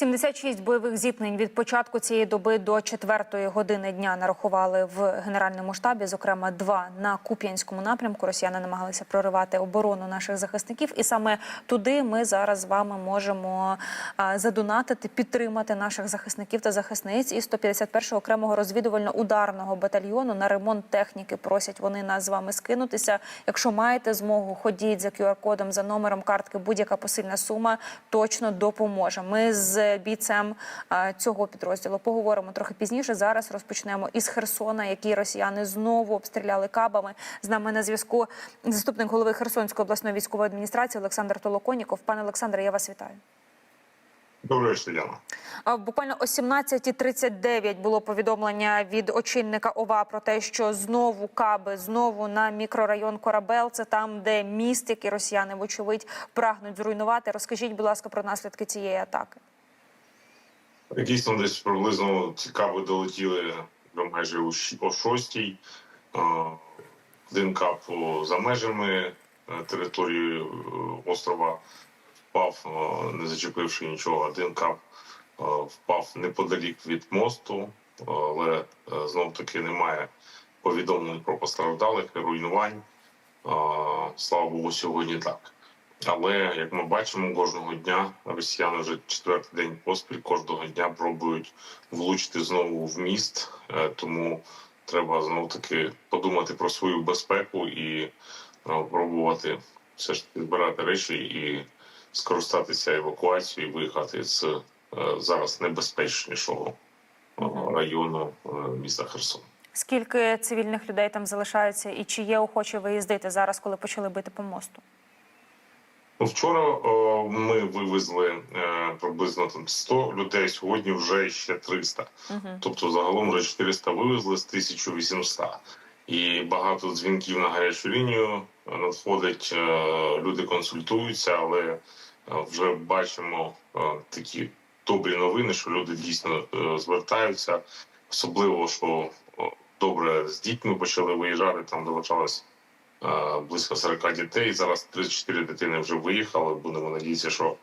76 бойових зіткнень від початку цієї доби до четвертої години дня нарахували в генеральному штабі. Зокрема, два на Куп'янському напрямку. Росіяни намагалися проривати оборону наших захисників, і саме туди ми зараз з вами можемо задонатити, підтримати наших захисників та захисниць із 151-го окремого розвідувально-ударного батальйону на ремонт техніки. Просять вони нас з вами скинутися. Якщо маєте змогу, ходіть за QR-кодом, за номером картки. Будь-яка посильна сума точно допоможе. Ми з бійцем цього підрозділу поговоримо трохи пізніше. Зараз розпочнемо із Херсона, який росіяни знову обстріляли кабами. З нами на зв'язку заступник голови Херсонської обласної військової адміністрації Олександр Толоконіков. Пане Олександре, я вас вітаю. Вечора, Яна. Буквально о 17.39 було повідомлення від очільника ОВА про те, що знову каби, знову на мікрорайон Корабел. Це там, де міст, який росіяни, вочевидь, прагнуть зруйнувати. Розкажіть, будь ласка, про наслідки цієї атаки. Дійсно, десь приблизно цікаво долетіли до майже о шостій. Е, Один кап за межами е, території е, острова впав, е, не зачепивши нічого. Один кап е, впав неподалік від мосту, е, але знов таки немає повідомлень про постраждалих руйнувань. Е, Слава Богу, сьогодні так. Але як ми бачимо, кожного дня росіяни вже четвертий день поспіль кожного дня пробують влучити знову в міст. Е, Тому треба знову таки подумати про свою безпеку і е, пробувати все ж таки збирати речі і скористатися евакуацією, і виїхати з е, зараз небезпечнішого району міста Херсон. Скільки цивільних людей там залишається, і чи є охочі виїздити зараз, коли почали бити по мосту? Ну, Вчора о, ми вивезли е, приблизно там 100 людей. Сьогодні вже ще 300. Тобто загалом вже 400 вивезли з 1800. І багато дзвінків на гарячу лінію надходить. е, Люди консультуються, але е, вже бачимо е, такі добрі новини, що люди дійсно е, звертаються. Особливо, що добре з дітьми почали виїжджати. Там долучалось е, близько 40 дітей. Зараз 34 дитини вже виїхали. Будемо надіятися, що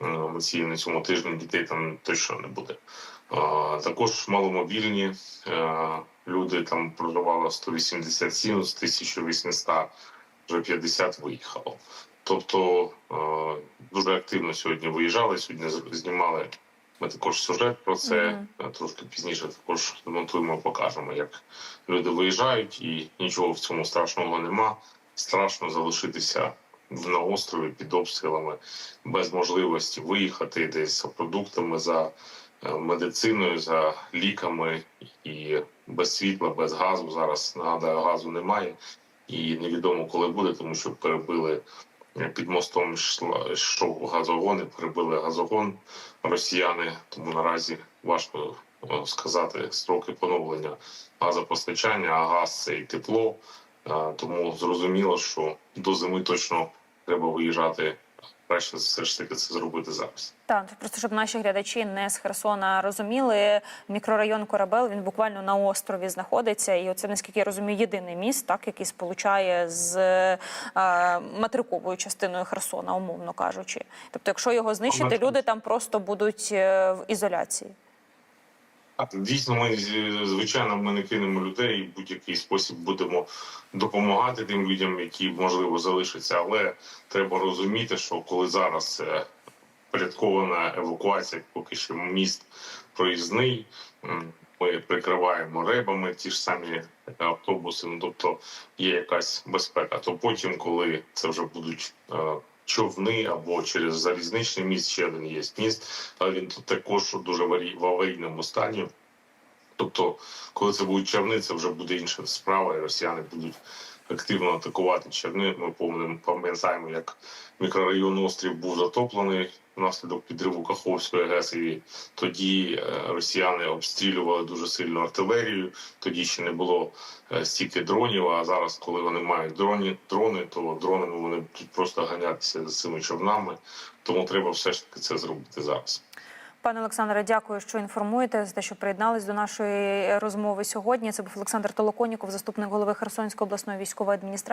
е, на ці на цьому тижні дітей там точно не буде. Е, Також маломобільні е, люди там проживало 187 з 1800, вже 50 виїхало. Тобто е, дуже активно сьогодні виїжджали. Сьогодні знімали ми також сюжет про це. Е, Трошки пізніше також демонтуємо, покажемо, як люди виїжджають, і нічого в цьому страшного нема. Страшно залишитися на острові під обстрілами без можливості виїхати десь за продуктами, за е, медициною, за ліками і без світла, без газу. Зараз нагадаю, газу немає, і невідомо коли буде, тому що перебили під мостом йшла- йшов газогон і прибили газогон росіяни. Тому наразі важко е, сказати строки поновлення газопостачання, а газ це і тепло. Е, Тому зрозуміло, що до зими точно треба виїжджати. Краще все ж таки це зробити зараз. Так, просто щоб наші глядачі не з Херсона розуміли, мікрорайон Корабел він буквально на острові знаходиться, і оце наскільки я розумію, єдиний міст, так який сполучає з е, матриковою частиною Херсона, умовно кажучи. Тобто, якщо його знищити, люди там просто будуть е, в ізоляції. Дійсно, ми звичайно ми не кинемо людей і будь-який спосіб будемо допомагати тим людям, які можливо залишаться. Але треба розуміти, що коли зараз е, порядкована евакуація, поки що міст проїзний, ми прикриваємо ребами ті ж самі автобуси. Ну тобто є якась безпека. То потім, коли це вже будуть е, човни або через залізничний міст, ще один є міст, але він тут також дуже в аварійному стані. Тобто, коли це будуть човни, це вже буде інша справа, і росіяни будуть активно атакувати човни. Ми повним пам'ятаємо, як мікрорайон острів був затоплений внаслідок підриву Каховської ГЕС. І тоді е, росіяни обстрілювали дуже сильно артилерію. Тоді ще не було е, стільки дронів. А зараз, коли вони мають дроні, дрони, то дронами вони будуть просто ганятися за цими човнами. Тому треба все ж таки це зробити зараз. Пане Олександре, дякую, що інформуєте за те, що приєднались до нашої розмови сьогодні. Це був Олександр Толоконіков, заступник голови Херсонської обласної військової адміністрації.